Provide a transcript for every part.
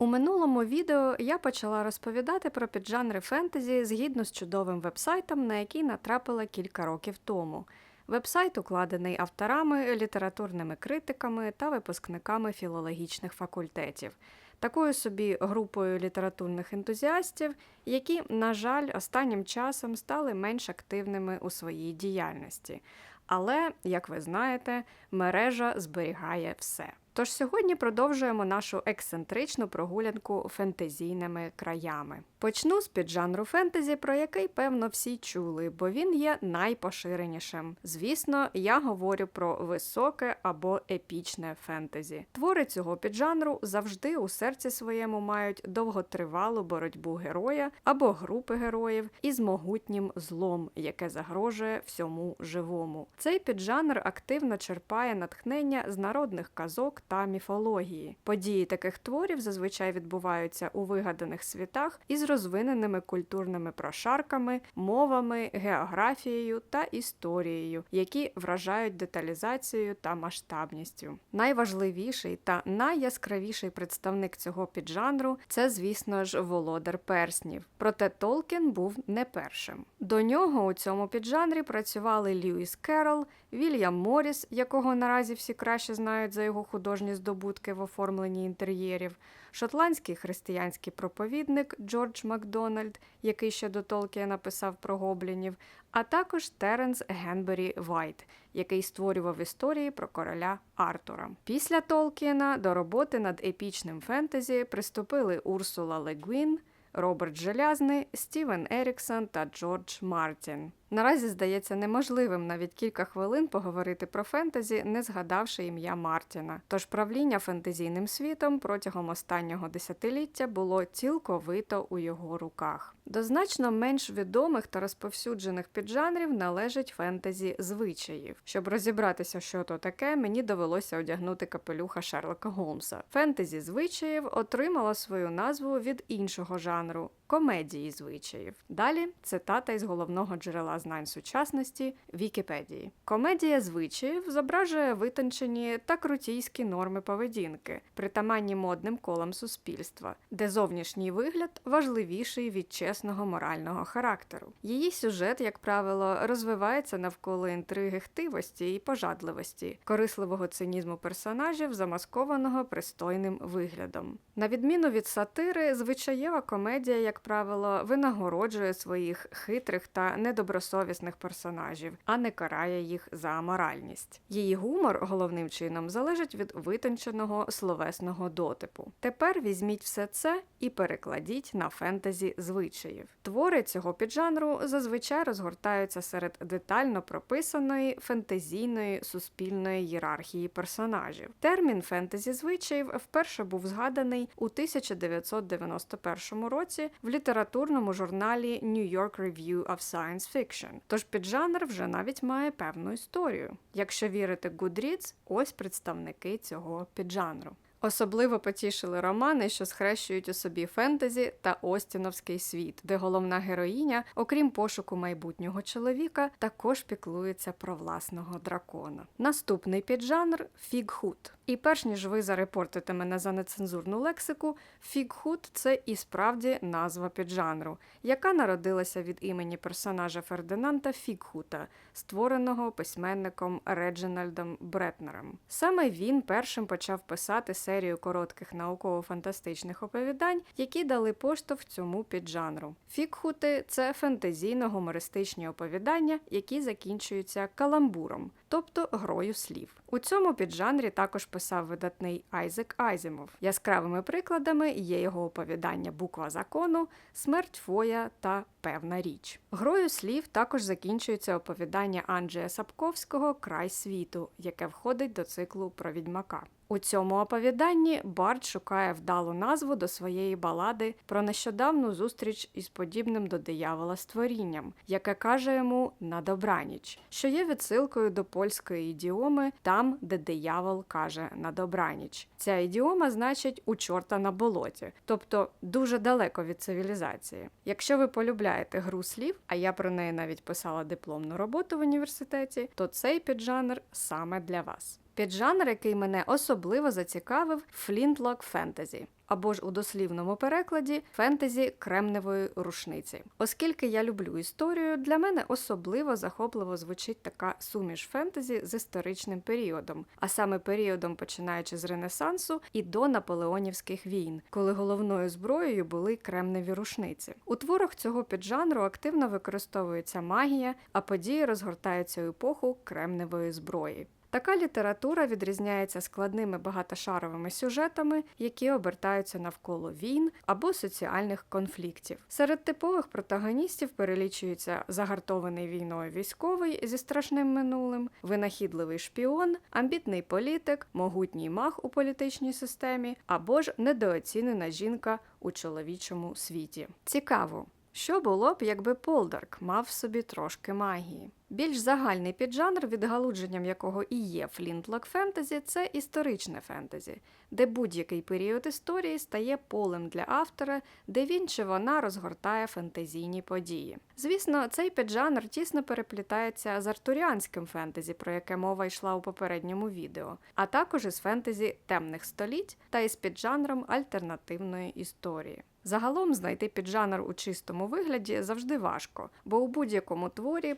У минулому відео я почала розповідати про піджанри фентезі згідно з чудовим вебсайтом, на який натрапила кілька років тому. Вебсайт укладений авторами, літературними критиками та випускниками філологічних факультетів, такою собі групою літературних ентузіастів, які, на жаль, останнім часом стали менш активними у своїй діяльності. Але, як ви знаєте, мережа зберігає все. Тож сьогодні продовжуємо нашу ексцентричну прогулянку фентезійними краями. Почну з піджанру фентезі, про який, певно, всі чули, бо він є найпоширенішим. Звісно, я говорю про високе або епічне фентезі. Твори цього піджанру завжди у серці своєму мають довготривалу боротьбу героя або групи героїв із могутнім злом, яке загрожує всьому живому. Цей піджанр активно черпає натхнення з народних казок та міфології. Події таких творів зазвичай відбуваються у вигаданих світах із розвиненими культурними прошарками, мовами, географією та історією, які вражають деталізацією та масштабністю. Найважливіший та найяскравіший представник цього піджанру це, звісно ж, володар перснів. Проте Толкін був не першим. До нього у цьому піджанрі працювали Льюіс Керрол, Вільям Моріс, якого наразі всі краще знають за його художні здобутки в оформленні інтер'єрів, шотландський християнський проповідник Джордж Макдональд, який ще до Толкія написав про гоблінів, а також Теренс Генбері Вайт, який створював історії про короля Артура. Після Толкіна до роботи над епічним фентезі приступили Урсула Легвін, Роберт Желязний, Стівен Еріксон та Джордж Мартін. Наразі здається неможливим навіть кілька хвилин поговорити про фентезі, не згадавши ім'я Мартіна. Тож правління фентезійним світом протягом останнього десятиліття було цілковито у його руках. До значно менш відомих та розповсюджених піджанрів належить фентезі звичаїв. Щоб розібратися, що то таке, мені довелося одягнути капелюха Шерлока Голмса. Фентезі звичаїв отримало свою назву від іншого жанру комедії звичаїв. Далі цитата із головного джерела знань сучасності Вікіпедії. Комедія звичаїв зображує витончені та крутійські норми поведінки, притаманні модним колам суспільства, де зовнішній вигляд важливіший від чесного морального характеру. Її сюжет, як правило, розвивається навколо інтриги хтивості і пожадливості, корисливого цинізму персонажів, замаскованого пристойним виглядом. На відміну від сатири, звичаєва комедія, як правило, винагороджує своїх хитрих та недобросовісних персонажів, а не карає їх за аморальність. Її гумор головним чином залежить від витонченого словесного дотипу. Тепер візьміть все це і перекладіть на фентезі звичаїв. Твори цього піджанру зазвичай розгортаються серед детально прописаної фентезійної суспільної ієрархії персонажів. Термін фентезі звичаїв вперше був згаданий у 1991 році в літературному журналі New York Review of Science Fiction. Тож піджанр вже навіть має певну історію. Якщо вірити Goodreads, ось представники цього піджанру. Особливо потішили романи, що схрещують у собі фентезі та Остіновський світ, де головна героїня, окрім пошуку майбутнього чоловіка, також піклується про власного дракона. Наступний піджанр фігхут. І перш ніж ви зарепортите мене за нецензурну лексику, фігхут це і справді назва піджанру, яка народилася від імені персонажа Фердинанда Фігхута, створеного письменником Реджинальдом Бретнером. Саме він першим почав писати серію коротких науково-фантастичних оповідань, які дали поштовх цьому піджанру. Фікхути це фентезійно-гумористичні оповідання, які закінчуються каламбуром, тобто грою слів. У цьому піджанрі також писав видатний Айзек Айземов. Яскравими прикладами є його оповідання Буква закону, Смерть Фоя та Певна річ. Грою слів також закінчується оповідання Анджея Сапковського Край світу, яке входить до циклу про відьмака. У цьому оповіданні Барт шукає вдалу назву до своєї балади про нещодавну зустріч із подібним до диявола створінням, яке каже йому на добраніч, що є відсилкою до польської ідіоми там, де диявол каже на добраніч. Ця ідіома значить у чорта на болоті, тобто дуже далеко від цивілізації. Якщо ви полюбляєте гру слів, а я про неї навіть писала дипломну роботу в університеті, то цей піджанр саме для вас. Піджанр, який мене особливо зацікавив, флінтлок фентезі. Або ж у дослівному перекладі фентезі кремневої рушниці. Оскільки я люблю історію, для мене особливо захопливо звучить така суміш фентезі з історичним періодом, а саме періодом, починаючи з Ренесансу і до наполеонівських війн, коли головною зброєю були кремневі рушниці. У творах цього піджанру активно використовується магія, а події розгортаються у епоху кремневої зброї. Така література відрізняється складними багатошаровими сюжетами, які обертаються навколо війн або соціальних конфліктів. Серед типових протагоністів перелічуються загартований війною військовий зі страшним минулим, винахідливий шпіон, амбітний політик, могутній маг у політичній системі або ж недооцінена жінка у чоловічому світі. Цікаво. Що було б, якби Полдарк мав в собі трошки магії? Більш загальний піджанр, відгалудженням якого і є флінтлок фентезі, це історичне фентезі, де будь-який період історії стає полем для автора, де він чи вона розгортає фентезійні події. Звісно, цей піджанр тісно переплітається з артуріанським фентезі, про яке мова йшла у попередньому відео, а також із фентезі темних століть та із піджанром альтернативної історії. Загалом знайти піджанр у чистому вигляді завжди важко, бо у будь-якому творі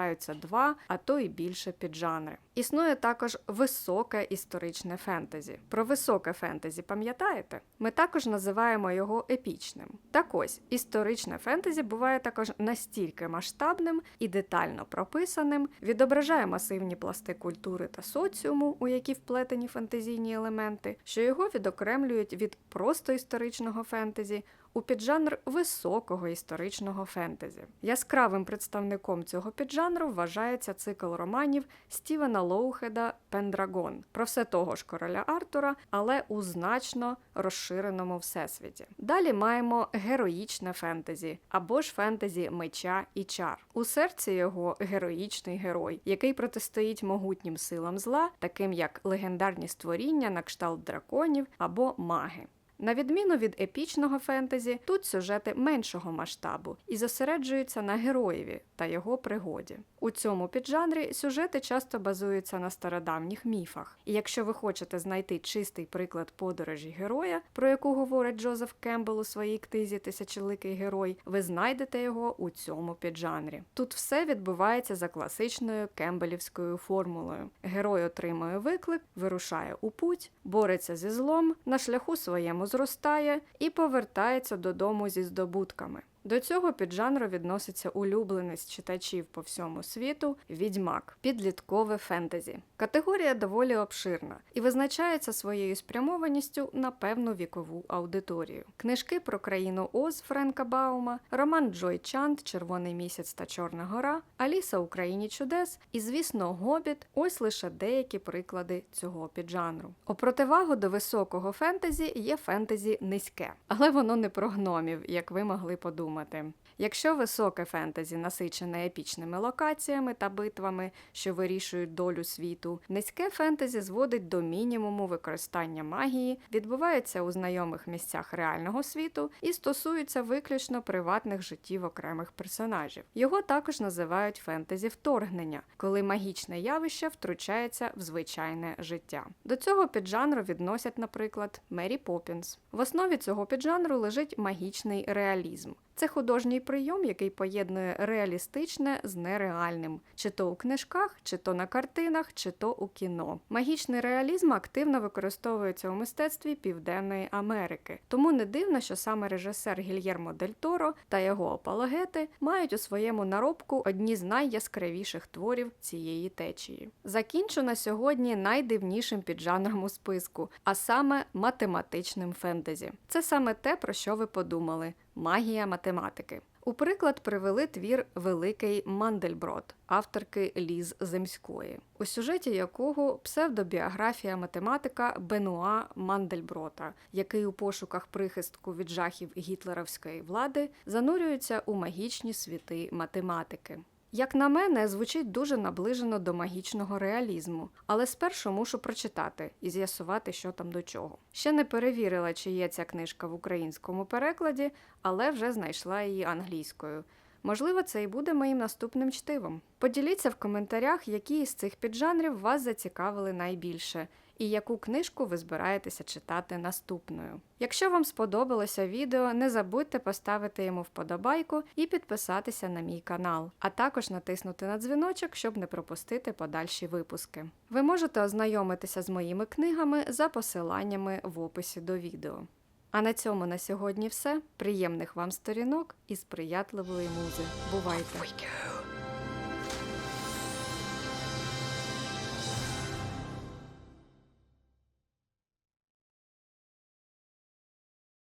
переплітаються два, а то і більше піджанри. Існує також високе історичне фентезі. Про високе фентезі пам'ятаєте? Ми також називаємо його епічним. Так ось, історичне фентезі буває також настільки масштабним і детально прописаним, відображає масивні пласти культури та соціуму, у які вплетені фентезійні елементи, що його відокремлюють від просто історичного фентезі у піджанр високого історичного фентезі. Яскравим представником цього піджанру вважається цикл романів Стівена Лоухеда Пендрагон про все того ж короля Артура, але у значно розширеному всесвіті. Далі маємо героїчне фентезі або ж фентезі меча і чар. У серці його героїчний герой, який протистоїть могутнім силам зла, таким як легендарні створіння на кшталт драконів або маги. На відміну від епічного фентезі, тут сюжети меншого масштабу і зосереджуються на героєві та його пригоді. У цьому піджанрі сюжети часто базуються на стародавніх міфах. І якщо ви хочете знайти чистий приклад подорожі героя, про яку говорить Джозеф Кембл у своїй книзі Тисячоликий герой, ви знайдете його у цьому піджанрі. Тут все відбувається за класичною кембелівською формулою. Герой отримує виклик, вирушає у путь, бореться зі злом, на шляху своєму зростає і повертається додому зі здобутками. До цього піджанру відноситься улюбленість читачів по всьому світу відьмак, підліткове фентезі. Категорія доволі обширна і визначається своєю спрямованістю на певну вікову аудиторію. Книжки про країну Оз Френка Баума, роман Джой Чанд Червоний місяць та Чорна гора, Аліса у країні чудес і, звісно, Гобіт ось лише деякі приклади цього піджанру. У противагу до високого фентезі є фентезі низьке, але воно не про гномів, як ви могли подумати думати. Якщо високе фентезі насичене епічними локаціями та битвами, що вирішують долю світу, низьке фентезі зводить до мінімуму використання магії, відбувається у знайомих місцях реального світу і стосується виключно приватних життів окремих персонажів. Його також називають фентезі вторгнення, коли магічне явище втручається в звичайне життя. До цього піджанру відносять, наприклад, Мері Поппінс. В основі цього піджанру лежить магічний реалізм. Це художній прийом, який поєднує реалістичне з нереальним, чи то у книжках, чи то на картинах, чи то у кіно. Магічний реалізм активно використовується у мистецтві Південної Америки, тому не дивно, що саме режисер Гільєрмо Дель Торо та його апологети мають у своєму наробку одні з найяскравіших творів цієї течії. Закінчу на сьогодні найдивнішим піджанром у списку, а саме математичним фентезі. Це саме те, про що ви подумали. Магія математики. У приклад привели твір Великий Мандельброд авторки Ліз Земської, у сюжеті якого псевдобіографія математика Бенуа Мандельброта, який у пошуках прихистку від жахів гітлерівської влади занурюється у магічні світи математики. Як на мене, звучить дуже наближено до магічного реалізму, але спершу мушу прочитати і з'ясувати, що там до чого. Ще не перевірила, чи є ця книжка в українському перекладі, але вже знайшла її англійською. Можливо, це і буде моїм наступним чтивом. Поділіться в коментарях, які із цих піджанрів вас зацікавили найбільше, і яку книжку ви збираєтеся читати наступною. Якщо вам сподобалося відео, не забудьте поставити йому вподобайку і підписатися на мій канал, а також натиснути на дзвіночок, щоб не пропустити подальші випуски. Ви можете ознайомитися з моїми книгами за посиланнями в описі до відео. А на цьому на сьогодні все. Приємних вам сторінок і сприятливої музи. Бувайте!